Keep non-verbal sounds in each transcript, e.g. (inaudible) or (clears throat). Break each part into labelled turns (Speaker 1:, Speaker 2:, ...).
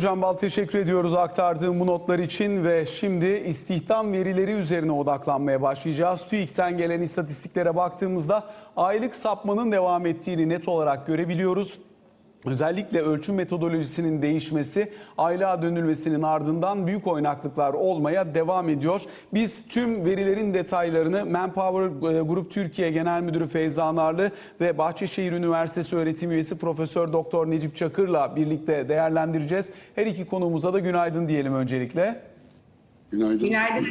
Speaker 1: Hocam Bal teşekkür ediyoruz aktardığım bu notlar için ve şimdi istihdam verileri üzerine odaklanmaya başlayacağız. TÜİK'ten gelen istatistiklere baktığımızda aylık sapmanın devam ettiğini net olarak görebiliyoruz. Özellikle ölçüm metodolojisinin değişmesi, aylığa dönülmesinin ardından büyük oynaklıklar olmaya devam ediyor. Biz tüm verilerin detaylarını Manpower e, Grup Türkiye Genel Müdürü Feyza Narlı ve Bahçeşehir Üniversitesi öğretim üyesi Profesör Doktor Necip Çakır'la birlikte değerlendireceğiz. Her iki konuğumuza da günaydın diyelim öncelikle.
Speaker 2: Günaydın.
Speaker 3: Günaydın.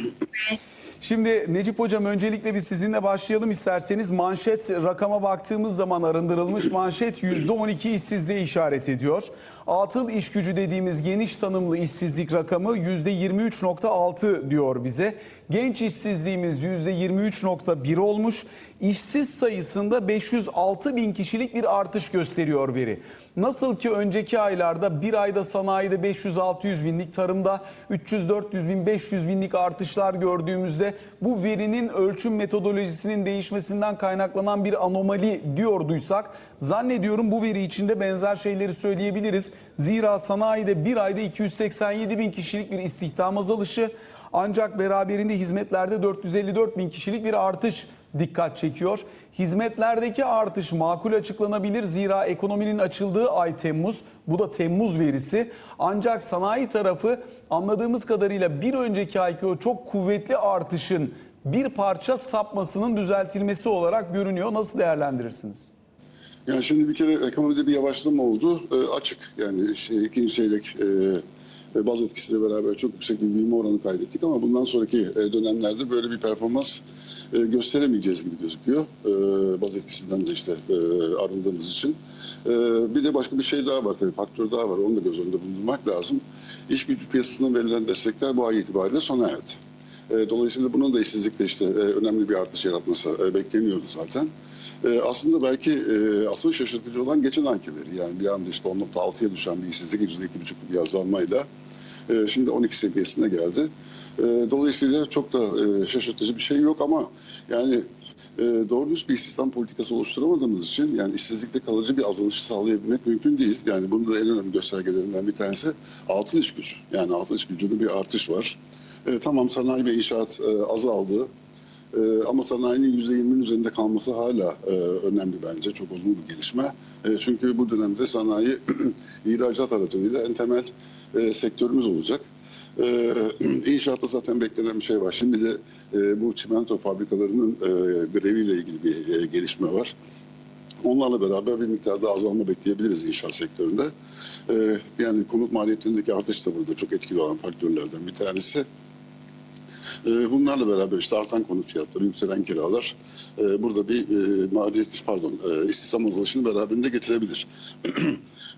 Speaker 1: Şimdi Necip Hocam öncelikle bir sizinle başlayalım isterseniz. Manşet rakama baktığımız zaman arındırılmış manşet %12 işsizliğe işaret ediyor. Atıl iş gücü dediğimiz geniş tanımlı işsizlik rakamı %23.6 diyor bize. Genç işsizliğimiz %23.1 olmuş. İşsiz sayısında 506 bin kişilik bir artış gösteriyor veri. Nasıl ki önceki aylarda bir ayda sanayide 500-600 binlik, tarımda 300-400 bin, 500 binlik artışlar gördüğümüzde bu verinin ölçüm metodolojisinin değişmesinden kaynaklanan bir anomali diyorduysak zannediyorum bu veri içinde benzer şeyleri söyleyebiliriz. Zira sanayide bir ayda 287 bin kişilik bir istihdam azalışı ancak beraberinde hizmetlerde 454 bin kişilik bir artış dikkat çekiyor. Hizmetlerdeki artış makul açıklanabilir zira ekonominin açıldığı ay Temmuz. Bu da Temmuz verisi. Ancak sanayi tarafı anladığımız kadarıyla bir önceki ayki o çok kuvvetli artışın bir parça sapmasının düzeltilmesi olarak görünüyor. Nasıl değerlendirirsiniz?
Speaker 2: Yani şimdi bir kere ekonomide bir yavaşlama oldu. E, açık. Yani şey, ikinci çeyrek e, baz etkisiyle beraber çok yüksek bir büyüme oranı kaydettik ama bundan sonraki e, dönemlerde böyle bir performans e, gösteremeyeceğiz gibi gözüküyor. E, baz etkisinden de işte arındığımız için. Bir de başka bir şey daha var tabii faktör daha var. Onu da göz önünde bulundurmak lazım. İş gücü piyasasından verilen destekler bu ay itibariyle sona erdi. Dolayısıyla bunun da işsizlikte işte önemli bir artış yaratması bekleniyordu zaten. Aslında belki asıl şaşırtıcı olan geçen ayki veri. Yani bir anda işte 10.6'ya düşen bir işsizlik %2,5'luk bir azalmayla e, şimdi 12 seviyesine geldi. E, Dolayısıyla çok da e, şaşırtıcı bir şey yok ama yani e, doğru düz bir istihdam politikası oluşturamadığımız için yani işsizlikte kalıcı bir azalış sağlayabilmek mümkün değil. Yani bunun da en önemli göstergelerinden bir tanesi altın iş gücü. Yani altın iş gücünde bir artış var. E, tamam sanayi ve inşaat e, azaldı. E, ama sanayinin %20'nin üzerinde kalması hala e, önemli bence. Çok olumlu bir gelişme. E, çünkü bu dönemde sanayi (clears throat) ihracat aracılığıyla en temel e, sektörümüz olacak. E, (clears throat) inşaatta zaten beklenen bir şey var. Şimdi de e, bu çimento fabrikalarının e, greviyle ilgili bir e, gelişme var. Onlarla beraber bir miktarda azalma bekleyebiliriz inşaat sektöründe. E, yani konut maliyetlerindeki artış da burada çok etkili olan faktörlerden bir tanesi. E, Bunlarla beraber işte artan konut fiyatları, yükselen kiralar e, burada bir e, maliyet pardon e, istihdam azalışını beraberinde getirebilir. (clears throat)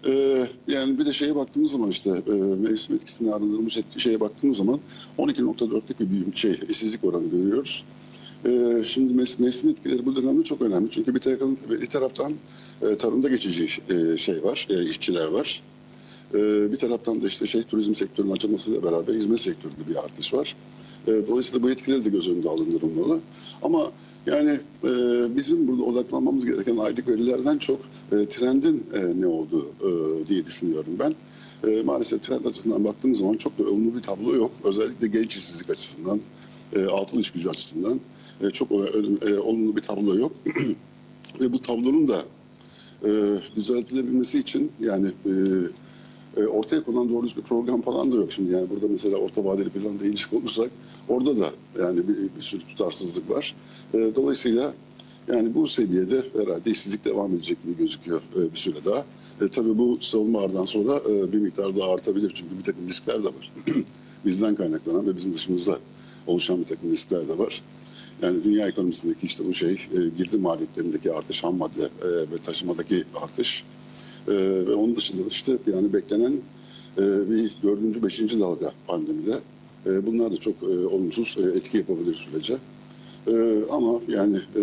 Speaker 2: E, yani bir de şeye baktığımız zaman işte e, mevsim etkisini arındırılmış etki- şeye baktığımız zaman 12.4'lük bir büyüm şey işsizlik oranı görüyoruz. E, şimdi mes- mevsim etkileri bu dönemde çok önemli. Çünkü bir, taraftan, bir taraftan e, tarımda geçici e, şey var, e, işçiler var. E, bir taraftan da işte şey turizm sektörünün açılmasıyla beraber hizmet sektöründe bir artış var. E, Dolayısıyla bu etkileri de göz önünde alındırılmalı. Ama yani e, bizim burada odaklanmamız gereken aylık verilerden çok e, trendin e, ne olduğu e, diye düşünüyorum ben. Maalesef trend açısından baktığımız zaman çok da olumlu bir tablo yok. Özellikle genç işsizlik açısından, atıl iş gücü açısından çok olumlu bir tablo yok. (clears throat) Ve bu tablonun da düzeltilebilmesi için yani ortaya konan doğru bir program falan da yok şimdi. Yani burada mesela orta vadeli plan değinecek olursak orada da yani bir, bir sürü tutarsızlık var. Dolayısıyla yani bu seviyede herhalde işsizlik devam edecek gibi gözüküyor e, bir süre daha. E, tabii bu savunmalardan sonra e, bir miktar daha artabilir çünkü bir takım riskler de var. (clears throat) Bizden kaynaklanan ve bizim dışımızda oluşan bir takım riskler de var. Yani dünya ekonomisindeki işte bu şey e, girdi maliyetlerindeki artış, ham madde e, ve taşımadaki artış ee, ve onun dışında da işte yani beklenen e, bir dördüncü, beşinci dalga pandemide. E, bunlar da çok e, olumsuz e, etki yapabilir sürece. E, ama yani e,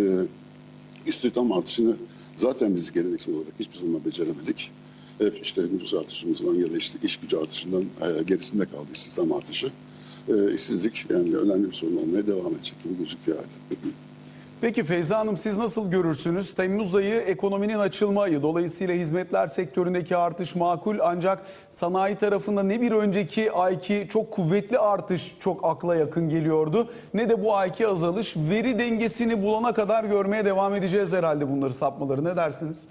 Speaker 2: istihdam artışını zaten biz geleneksel olarak hiçbir zaman beceremedik. Hep işte nüfus artışımızdan ya da işte iş gücü artışından e, gerisinde kaldı istihdam artışı. E, işsizlik yani önemli bir sorun olmaya devam edecek gibi gözüküyor. (clears throat)
Speaker 1: Peki Feyza Hanım siz nasıl görürsünüz? Temmuz ayı ekonominin açılma ayı. Dolayısıyla hizmetler sektöründeki artış makul ancak sanayi tarafında ne bir önceki ayki çok kuvvetli artış çok akla yakın geliyordu. Ne de bu ayki azalış. Veri dengesini bulana kadar görmeye devam edeceğiz herhalde bunları sapmaları. Ne dersiniz?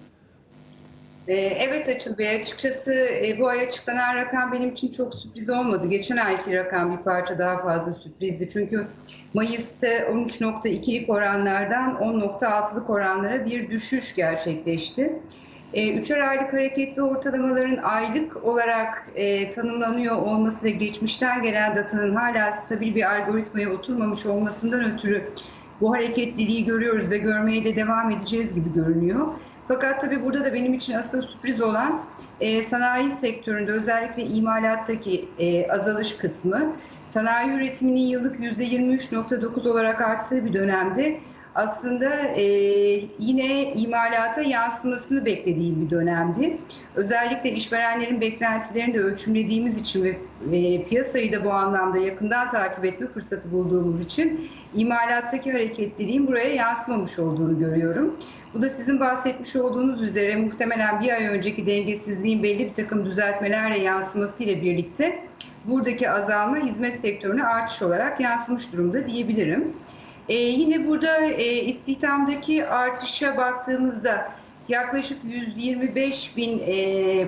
Speaker 3: Ee, Evet Açıl Bey, açıkçası e, bu ay açıklanan rakam benim için çok sürpriz olmadı. Geçen ayki rakam bir parça daha fazla sürprizdi. Çünkü Mayıs'ta 13.2'lik oranlardan 10.6'lık oranlara bir düşüş gerçekleşti. E, Üçer aylık hareketli ortalamaların aylık olarak e, tanımlanıyor olması ve geçmişten gelen datanın hala stabil bir algoritmaya oturmamış olmasından ötürü bu hareketliliği görüyoruz ve görmeye de devam edeceğiz gibi görünüyor. Fakat tabii burada da benim için asıl sürpriz olan e, sanayi sektöründe özellikle imalattaki e, azalış kısmı. Sanayi üretiminin yıllık %23.9 olarak arttığı bir dönemde aslında e, yine imalata yansımasını beklediğim bir dönemdi. Özellikle işverenlerin beklentilerini de ölçümlediğimiz için ve, ve piyasayı da bu anlamda yakından takip etme fırsatı bulduğumuz için imalattaki hareketliliğin buraya yansımamış olduğunu görüyorum. Bu da sizin bahsetmiş olduğunuz üzere muhtemelen bir ay önceki dengesizliğin belli bir takım düzeltmelerle yansımasıyla birlikte buradaki azalma hizmet sektörüne artış olarak yansımış durumda diyebilirim. Ee, yine burada e, istihdamdaki artışa baktığımızda yaklaşık 125 bin e,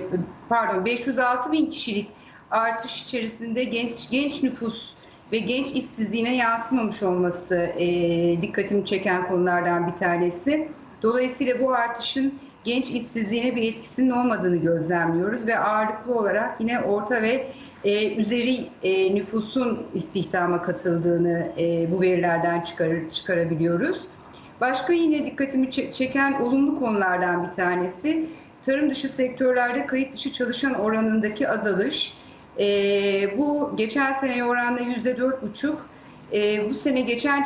Speaker 3: pardon 506 bin kişilik artış içerisinde genç genç nüfus ve genç işsizliğine yansımamış olması e, dikkatimi çeken konulardan bir tanesi. Dolayısıyla bu artışın genç işsizliğine bir etkisinin olmadığını gözlemliyoruz ve ağırlıklı olarak yine orta ve e, üzeri e, nüfusun istihdama katıldığını e, bu verilerden çıkarır, çıkarabiliyoruz. Başka yine dikkatimi çe- çeken olumlu konulardan bir tanesi tarım dışı sektörlerde kayıt dışı çalışan oranındaki azalış. E, bu geçen seneye oranla yüzde dört buçuk. E, bu sene geçen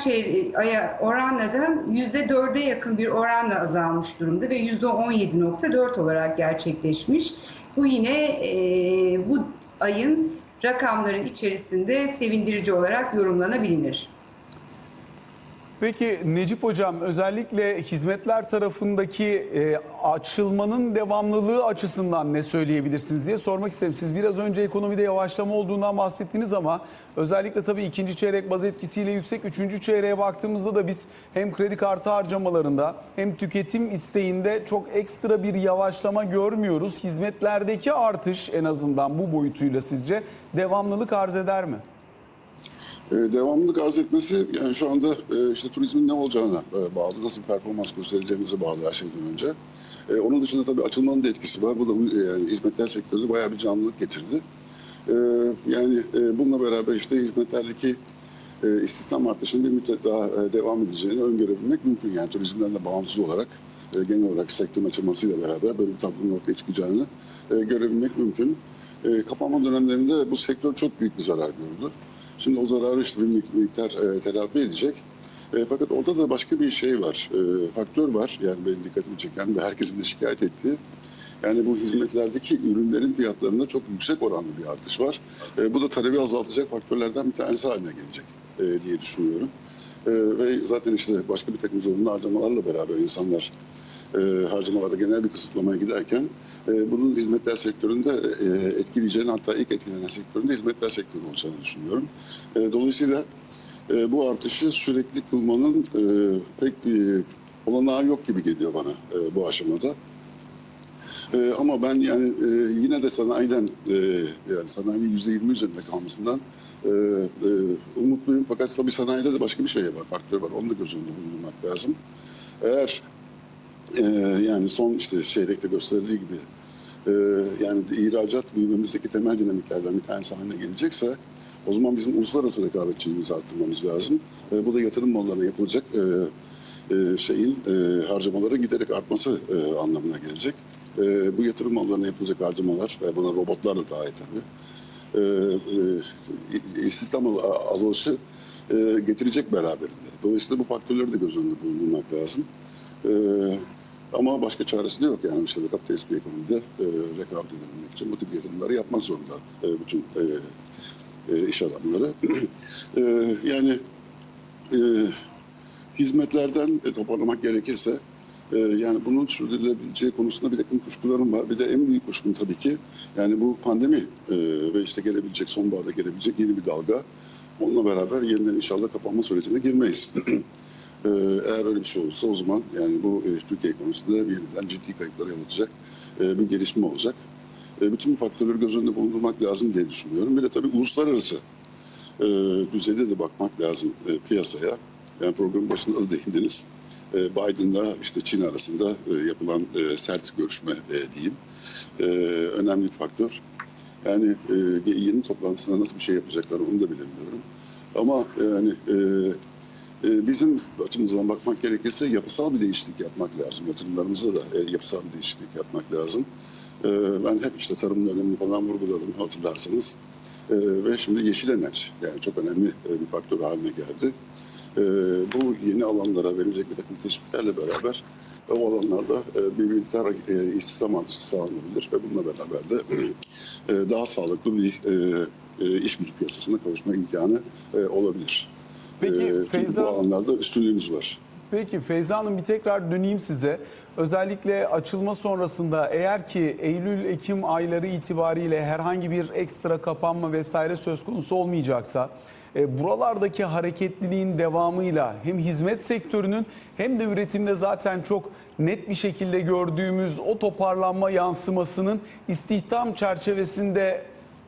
Speaker 3: aya oranla da yüzde dörde yakın bir oranla azalmış durumda ve yüzde on yedi nokta dört olarak gerçekleşmiş. Bu yine e, bu ayın rakamların içerisinde sevindirici olarak yorumlanabilir.
Speaker 1: Peki Necip Hocam özellikle hizmetler tarafındaki e, açılmanın devamlılığı açısından ne söyleyebilirsiniz diye sormak isterim. Siz biraz önce ekonomide yavaşlama olduğundan bahsettiniz ama özellikle tabii ikinci çeyrek baz etkisiyle yüksek üçüncü çeyreğe baktığımızda da biz hem kredi kartı harcamalarında hem tüketim isteğinde çok ekstra bir yavaşlama görmüyoruz. Hizmetlerdeki artış en azından bu boyutuyla sizce devamlılık arz eder mi?
Speaker 2: E, devamlılık arz etmesi yani şu anda e, işte turizmin ne olacağına e, bağlı, nasıl performans göstereceğimize bağlı her şeyden önce. Onun dışında tabii açılmanın da etkisi var. Bu da yani hizmetler sektörü bayağı bir canlılık getirdi. Yani bununla beraber işte hizmetlerdeki e, istihdam artışının bir müddet daha devam edeceğini öngörebilmek mümkün. Yani turizmden de bağımsız olarak genel olarak sektörün açılmasıyla beraber böyle bir tablonun ortaya çıkacağını görebilmek mümkün. Kapanma dönemlerinde bu sektör çok büyük bir zarar gördü. Şimdi o zararı işte bir mik- miktar e, telafi edecek. E, fakat orada da başka bir şey var, e, faktör var. Yani benim dikkatimi çeken ve herkesin de şikayet ettiği. Yani bu hizmetlerdeki ürünlerin fiyatlarında çok yüksek oranlı bir artış var. E, bu da talebi azaltacak faktörlerden bir tanesi haline gelecek e, diye düşünüyorum. E, ve zaten işte başka bir takım zorunlu harcamalarla beraber insanlar e, harcamalarda genel bir kısıtlamaya giderken e, bunun hizmetler sektöründe e, etkileyeceğini hatta ilk etkilenen sektöründe hizmetler sektörü olacağını düşünüyorum. E, dolayısıyla e, bu artışı sürekli kılmanın e, pek bir olanağı yok gibi geliyor bana e, bu aşamada. E, ama ben yani e, yine de sanayiden e, yani sanayinin yüzde yirmi üzerinde kalmasından e, e, umutluyum. Fakat tabii sanayide de başka bir şey var, faktör var. Onu da göz önünde bulundurmak lazım. Eğer e, yani son işte çeyrekte gösterildiği gibi e, yani ihracat büyümemizdeki temel dinamiklerden bir tanesi haline gelecekse o zaman bizim uluslararası rekabetçiliğimizi arttırmamız lazım. E, bu da yatırım mallarına yapılacak e, e, şeyin e, harcamaların giderek artması e, anlamına gelecek. E, bu yatırım mallarına yapılacak harcamalar ve buna robotlar da dahil tabii. E, e, istihdam azalışı e, getirecek beraberinde. Dolayısıyla bu faktörleri de göz önünde bulundurmak lazım. E, ama başka çaresi de yok yani işte kapitalist bir ekonomide e, rekabet edebilmek için bu tip yatırımları yapmak zorunda e, bütün e, e, iş adamları. (clears throat) e, yani e, hizmetlerden e, toparlamak gerekirse e, yani bunun sürdürülebileceği konusunda bir takım kuşkularım var. Bir de en büyük kuşkum tabii ki yani bu pandemi e, ve işte gelebilecek sonbaharda gelebilecek yeni bir dalga. Onunla beraber yeniden inşallah kapanma sürecine girmeyiz. (clears throat) E, eğer öyle bir şey olursa o zaman yani bu e, Türkiye ekonomisinde yeniden ciddi kayıplara yol açacak e, bir gelişme olacak. E, bütün bu faktörleri göz önünde bulundurmak lazım diye düşünüyorum. Bir de tabii uluslararası e, düzeyde de bakmak lazım piyasaya. Yani programın başında da değindiniz. Biden'la işte Çin arasında yapılan sert görüşme diyeyim. Önemli bir faktör. Yani e, G20 toplantısında nasıl bir şey yapacaklar onu da bilemiyorum. Ama yani bizim açımızdan bakmak gerekirse yapısal bir değişiklik yapmak lazım. Yatırımlarımızda da e, yapısal bir değişiklik yapmak lazım. E, ben hep işte tarımın önemini falan vurguladım hatırlarsanız. E, ve şimdi yeşil enerji yani çok önemli e, bir faktör haline geldi. Bu yeni alanlara verilecek bir takım teşviklerle beraber o alanlarda e, bir miktar istihdam artışı sağlanabilir ve bununla beraber de (clears throat) daha sağlıklı bir iş gücü piyasasına kavuşma imkanı olabilir.
Speaker 1: Peki
Speaker 2: E,
Speaker 1: Feyza
Speaker 2: bu alanlarda üstünlüğümüz var.
Speaker 1: Peki Feyza Hanım bir tekrar döneyim size. Özellikle açılma sonrasında eğer ki Eylül-Ekim ayları itibariyle herhangi bir ekstra kapanma vesaire söz konusu olmayacaksa e, buralardaki hareketliliğin devamıyla hem hizmet sektörünün hem de üretimde zaten çok net bir şekilde gördüğümüz o toparlanma yansımasının istihdam çerçevesinde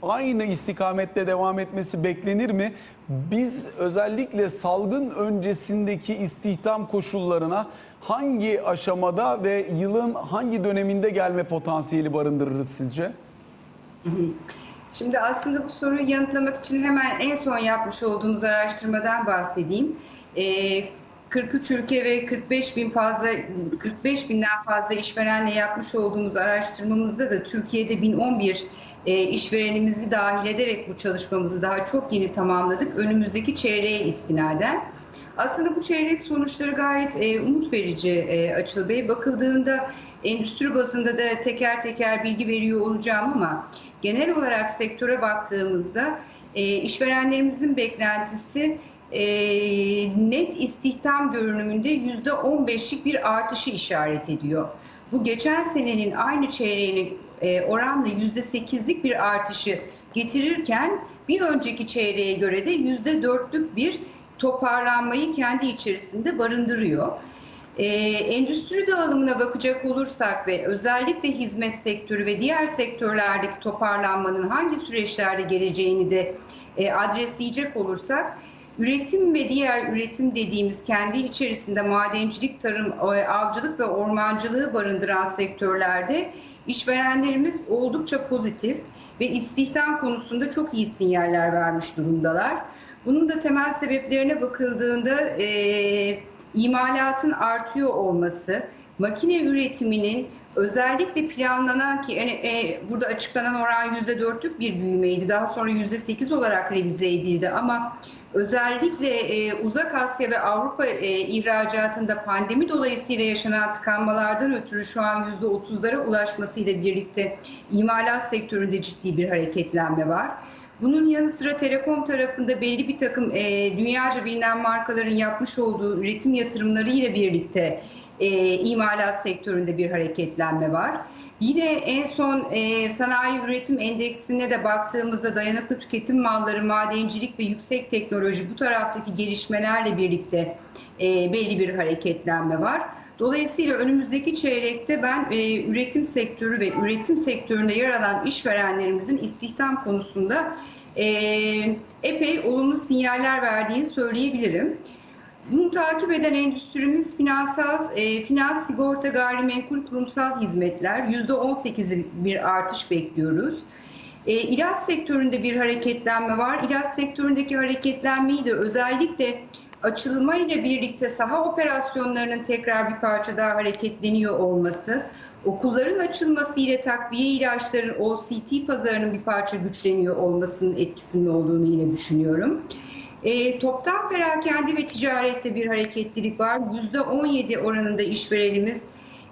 Speaker 1: aynı istikamette devam etmesi beklenir mi? Biz özellikle salgın öncesindeki istihdam koşullarına hangi aşamada ve yılın hangi döneminde gelme potansiyeli barındırırız sizce?
Speaker 3: Şimdi aslında bu soruyu yanıtlamak için hemen en son yapmış olduğumuz araştırmadan bahsedeyim. Ee, 43 ülke ve 45 bin fazla 45 binden fazla işverenle yapmış olduğumuz araştırmamızda da Türkiye'de 1011 e, işverenimizi dahil ederek bu çalışmamızı daha çok yeni tamamladık. Önümüzdeki çeyreğe istinaden. Aslında bu çeyrek sonuçları gayet e, umut verici e, Açıl Bey. Bakıldığında endüstri bazında da teker teker bilgi veriyor olacağım ama genel olarak sektöre baktığımızda e, işverenlerimizin beklentisi e, net istihdam görünümünde yüzde 15'lik bir artışı işaret ediyor. Bu geçen senenin aynı çeyreğine oranla yüzde 8'lik bir artışı getirirken bir önceki çeyreğe göre de yüzde 4'lük bir toparlanmayı kendi içerisinde barındırıyor. Ee, endüstri dağılımına bakacak olursak ve özellikle hizmet sektörü ve diğer sektörlerdeki toparlanmanın hangi süreçlerde geleceğini de e, adresleyecek olursak üretim ve diğer üretim dediğimiz kendi içerisinde madencilik, tarım, e, avcılık ve ormancılığı barındıran sektörlerde işverenlerimiz oldukça pozitif ve istihdam konusunda çok iyi sinyaller vermiş durumdalar. Bunun da temel sebeplerine bakıldığında e, imalatın artıyor olması, makine üretiminin özellikle planlanan ki yani, e, burada açıklanan oran %4'lük bir büyümeydi. Daha sonra %8 olarak revize edildi ama özellikle e, Uzak Asya ve Avrupa e, ihracatında pandemi dolayısıyla yaşanan tıkanmalardan ötürü şu an %30'lara ulaşmasıyla birlikte imalat sektöründe ciddi bir hareketlenme var. Bunun yanı sıra Telekom tarafında belli bir takım e, dünyaca bilinen markaların yapmış olduğu üretim yatırımları ile birlikte e, imalat sektöründe bir hareketlenme var. Yine en son e, sanayi üretim endeksine de baktığımızda dayanıklı tüketim malları, madencilik ve yüksek teknoloji bu taraftaki gelişmelerle birlikte e, belli bir hareketlenme var. Dolayısıyla önümüzdeki çeyrekte ben e, üretim sektörü ve üretim sektöründe yer alan işverenlerimizin istihdam konusunda e, epey olumlu sinyaller verdiğini söyleyebilirim. Bunu takip eden endüstrimiz finansal, e, finans, sigorta, gayrimenkul, kurumsal hizmetler %18'lik bir artış bekliyoruz. E, ilaç sektöründe bir hareketlenme var. İlaç sektöründeki hareketlenmeyi de özellikle açılma ile birlikte saha operasyonlarının tekrar bir parça daha hareketleniyor olması, okulların açılması ile takviye ilaçların OCT pazarının bir parça güçleniyor olmasının etkisinde olduğunu yine düşünüyorum. E, toptan perakende ve ticarette bir hareketlilik var. %17 oranında işverenimiz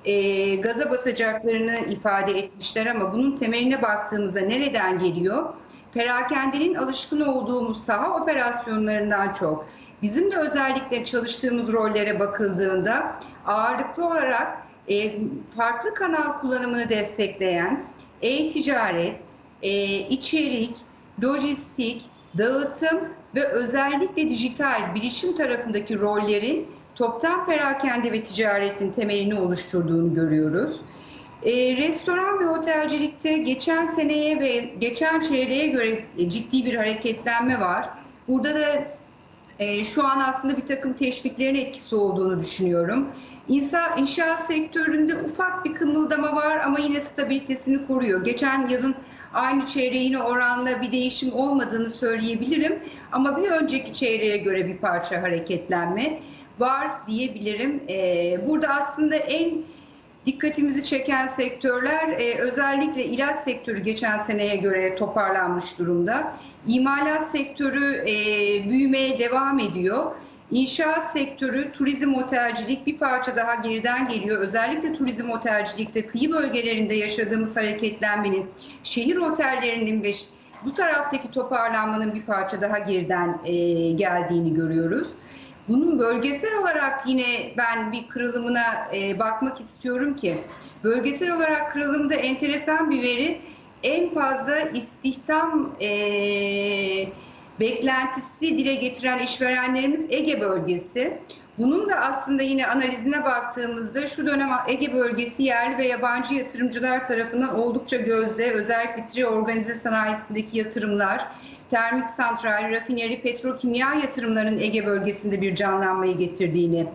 Speaker 3: e, gaza basacaklarını ifade etmişler ama bunun temeline baktığımızda nereden geliyor? Perakendenin alışkın olduğumuz saha operasyonlarından çok Bizim de özellikle çalıştığımız rollere bakıldığında ağırlıklı olarak e, farklı kanal kullanımını destekleyen e-ticaret, e, içerik, lojistik, dağıtım ve özellikle dijital bilişim tarafındaki rollerin toptan perakende ve ticaretin temelini oluşturduğunu görüyoruz. E, restoran ve otelcilikte geçen seneye ve geçen çeyreğe göre ciddi bir hareketlenme var. Burada da e, şu an aslında bir takım teşviklerin etkisi olduğunu düşünüyorum. İnsa, inşaat sektöründe ufak bir kımıldama var ama yine stabilitesini koruyor. Geçen yılın aynı çeyreğine oranla bir değişim olmadığını söyleyebilirim. Ama bir önceki çeyreğe göre bir parça hareketlenme var diyebilirim. E, burada aslında en dikkatimizi çeken sektörler e, özellikle ilaç sektörü geçen seneye göre toparlanmış durumda. İmalat sektörü e, büyümeye devam ediyor. İnşaat sektörü, turizm otelcilik bir parça daha geriden geliyor. Özellikle turizm otelcilikte kıyı bölgelerinde yaşadığımız hareketlenmenin, şehir otellerinin ve bu taraftaki toparlanmanın bir parça daha geriden e, geldiğini görüyoruz. Bunun bölgesel olarak yine ben bir kırılımına e, bakmak istiyorum ki bölgesel olarak kırılımda enteresan bir veri en fazla istihdam e, beklentisi dile getiren işverenlerimiz Ege bölgesi. Bunun da aslında yine analizine baktığımızda şu dönem Ege bölgesi yerli ve yabancı yatırımcılar tarafından oldukça gözde özellikle tri organize sanayisindeki yatırımlar, termik santral, rafineri, petrokimya yatırımlarının Ege bölgesinde bir canlanmayı getirdiğini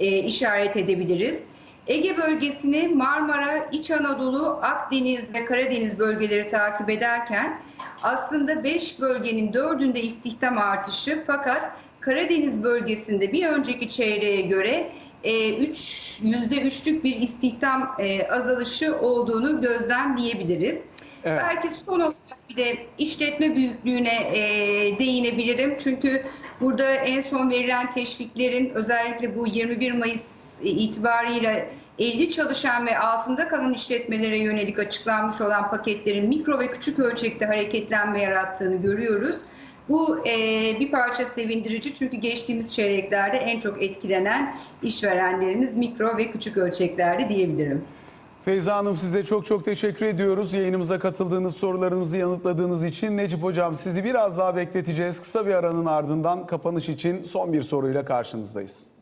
Speaker 3: e, işaret edebiliriz. Ege bölgesini Marmara, İç Anadolu, Akdeniz ve Karadeniz bölgeleri takip ederken aslında 5 bölgenin 4'ünde istihdam artışı fakat Karadeniz bölgesinde bir önceki çeyreğe göre e, üç, %3'lük bir istihdam e, azalışı olduğunu gözlemleyebiliriz.
Speaker 1: Evet.
Speaker 3: Belki son olarak bir de işletme büyüklüğüne e, değinebilirim. Çünkü burada en son verilen teşviklerin özellikle bu 21 Mayıs itibariyle 50 çalışan ve altında kalan işletmelere yönelik açıklanmış olan paketlerin mikro ve küçük ölçekte hareketlenme yarattığını görüyoruz. Bu e, bir parça sevindirici çünkü geçtiğimiz çeyreklerde en çok etkilenen işverenlerimiz mikro ve küçük ölçeklerde diyebilirim.
Speaker 1: Feyza Hanım size çok çok teşekkür ediyoruz. Yayınımıza katıldığınız, sorularımızı yanıtladığınız için. Necip Hocam sizi biraz daha bekleteceğiz. Kısa bir aranın ardından kapanış için son bir soruyla karşınızdayız.